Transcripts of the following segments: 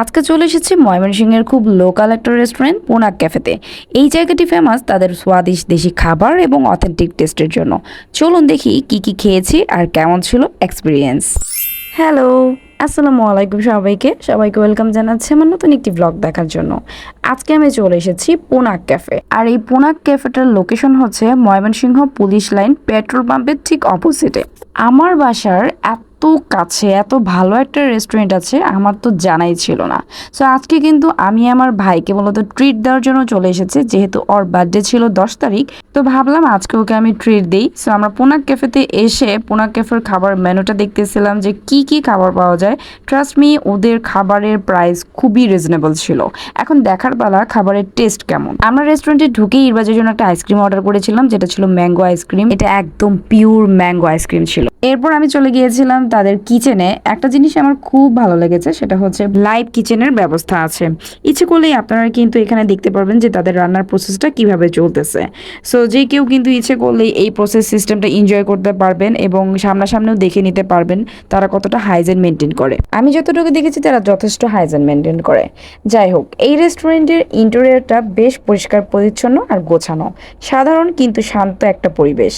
আজকে চলে এসেছি ময়মনসিংহের খুব লোকাল একটা রেস্টুরেন্ট পোনাক ক্যাফেতে এই জায়গাটি ফেমাস তাদের স্বাদিষ্ট দেশি খাবার এবং অথেন্টিক টেস্টের জন্য। চলুন দেখি কি কি খেয়েছি আর কেমন ছিল এক্সপিরিয়েন্স হ্যালো আসসালামু আলাইকুম সবাইকে। সবাইকে ওয়েলকাম জানাচ্ছি আমার নতুন একটি ব্লগ দেখার জন্য। আজকে আমি চলে এসেছি পোনাক ক্যাফে আর এই পোনাক ক্যাফেটার লোকেশন হচ্ছে ময়মনসিংহ পুলিশ লাইন পেট্রোল পাম্পের ঠিক অপোজিটে আমার বাসার এত কাছে, এত ভালো একটা রেস্টুরেন্ট আছে, আমার তো জানাই ছিল না। সো আজকে কিন্তু আমি আমার ভাইকে মূলত ট্রিট দেওয়ার জন্য চলে এসেছে, যেহেতু ওর বার্থডে ছিল দশ তারিখ। তো ভাবলাম আজকে ওকে আমি ট্রিট দিই। সো আমরা পোনাক ক্যাফেতে এসে পোনাক ক্যাফের খাবার মেনুটা দেখতেছিলাম যে কি কি খাবার পাওয়া যায়। ট্রাস্ট মি ওদের খাবারের প্রাইস খুবই রিজনেবল ছিল। এখন দেখার পালা খাবারের টেস্ট কেমন। আমরা রেস্টুরেন্টে ঢুকেই ইরবাজের জন্য একটা আইসক্রিম অর্ডার করেছিলাম, যেটা ছিল ম্যাঙ্গো আইসক্রিম এটা একদম পিওর ম্যাঙ্গো আইসক্রিম ছিল। এরপর আমি চলে গিয়েছিলাম তাদের কিচেনে। একটা জিনিস আমার খুব ভালো লেগেছে, সেটা হচ্ছে লাইভ কিচেনের ব্যবস্থা আছে। ইচ্ছে করলেই আপনারা কিন্তু এখানে দেখতে পারবেন যে তাদের রান্নার প্রসেসটা কীভাবে চলতেছে। সো যে কেউ কিন্তু ইচ্ছে করলেই এই প্রসেস সিস্টেমটা এনজয় করতে পারবেন এবং সামনাসামনিও দেখে নিতে পারবেন তারা কতটা হাইজেন মেনটেন করে। আমি যতটুকু দেখেছি তারা যথেষ্ট হাইজেন মেনটেন করে। যাই হোক, এই রেস্টুরেন্টের ইন্টেরিয়রটা বেশ পরিষ্কার, পরিচ্ছন্ন আর গোছানো। সাধারণ কিন্তু শান্ত একটা পরিবেশ।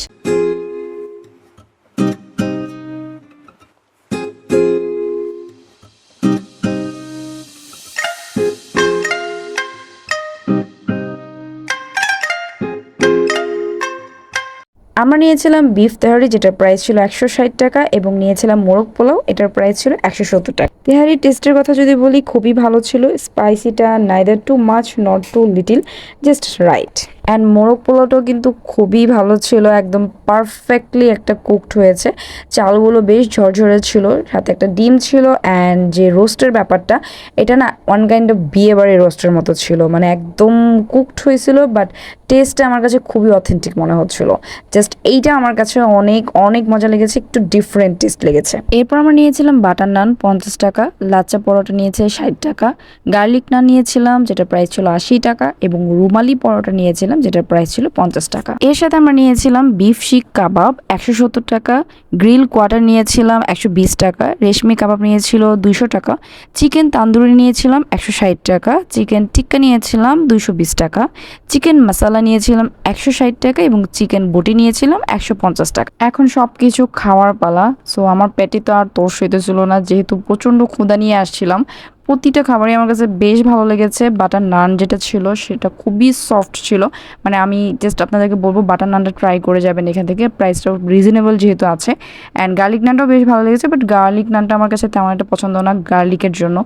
আমরা নিয়েছিলাম বিফ তেহারি, যেটার প্রাইস ছিল একশো ষাট টাকা, এবং নিয়েছিলাম মোরগ পোলাও, এটার প্রাইস ছিল একশো সত্তর টাকা। তেহারি টেস্টের কথা যদি বলি, খুবই ভালো ছিল। স্পাইসিটা neither too much not too little just right and মোরগ পোলাওটাও কিন্তু খুবই ভালো ছিল, একদম পারফেক্টলি একটা কুকড হয়েছে। চালগুলো বেশ ঝরঝরে ছিল, সাথে একটা ডিম ছিল অ্যান্ড যে রোস্টের ব্যাপারটা, এটা না ওয়ান কাইন্ড অফ বিয়ে বাড়ির রোস্টের মতো ছিল মানে একদম কুকড হয়েছিল বাট টেস্টটা আমার কাছে খুবই অথেন্টিক মনে হচ্ছিল। জাস্ট এইটা আমার কাছে অনেক অনেক মজা লেগেছে, একটু ডিফারেন্ট টেস্ট লেগেছে। এরপর আমরা নিয়েছিলাম বাটার নান পঞ্চাশ টাকা, লাচ্চা পরোটা নিয়েছে ষাট টাকা গার্লিক নান নিয়েছিলাম যেটা প্রাইস ছিল আশি টাকা, এবং রুমালি পরোটা নিয়েছিলাম যেটার প্রাইস ছিল পঞ্চাশ টাকা। এর সাথে আমরা নিয়েছিলাম বিফ শিক কাবাব, একশো সত্তর টাকা। গ্রিল কোয়াটার নিয়েছিলাম একশো বিশ টাকা। রেশমি কাবাব নিয়েছিল দুইশো টাকা। চিকেন তান্দুরি নিয়েছিলাম একশো ষাট টাকা। চিকেন টিক্কা নিয়েছিলাম দুইশো বিশ টাকা। চিকেন মশালা নিয়েছিলাম একশো ষাট টাকা এবং চিকেন বটি নিয়েছিলাম একশো পঞ্চাশ টাকা। এখন সব কিছু খাওয়ার পালা। সো আমার পেটে তো আর তোর সইতে ছিল না। যেহেতু প্রচণ্ড ক্ষুদা নিয়ে আসছিলাম প্রতিটা খাবারই আমার কাছে বেশ ভালো লেগেছে। বাটার নান যেটা ছিল সেটা খুবই সফট ছিল। মানে আমি জাস্ট আপনাদেরকে বলব বাটার নানটা ট্রাই করে যাবেন এখান থেকে। প্রাইসটাও রিজনেবল যেহেতু আছে। অ্যান্ড গার্লিক নানটাও বেশ ভালো লেগেছে বাট গার্লিক নানটা আমার কাছে তেমন একটা পছন্দ না গার্লিকের জন্য।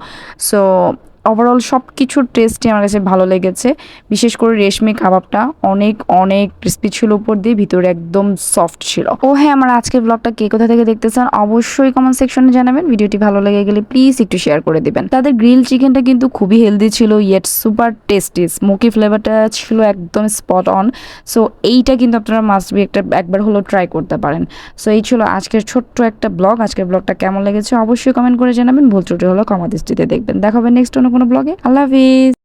সো ওভারঅল সব কিছুর টেস্টই আমার কাছে ভালো লেগেছে। বিশেষ করে রেশমি কাবাবটা অনেক অনেক ক্রিস্পি ছিল উপর দিয়ে, ভিতরে একদম সফট ছিল। ও হ্যাঁ আমার আজকের ব্লগটা কে কোথা থেকে দেখতে চান অবশ্যই কমেন্ট সেকশনে জানাবেন। ভিডিওটি ভালো লেগে গেলে প্লিজ একটু শেয়ার করে দিবেন। তাদের গ্রিল চিকেনটা কিন্তু খুবই হেলদি ছিল ইয়েট সুপার টেস্টি স্মোকি ফ্লেভারটা ছিল একদম স্পট অন সো এইটা কিন্তু আপনারা মাস্ট বি একটা, একবার হলো ট্রাই করতে পারেন। সো এই ছিল আজকের ছোট্ট একটা ব্লগ আজকের ব্লগটা কেমন লেগেছে অবশ্যই কমেন্ট করে জানাবেন। ভুল ত্রুটি হলো কমা দৃষ্টিতে দেখবেন। দেখা হবে নেক্সট অন্য কোনো ব্লগে আল্লাহ হাফিজ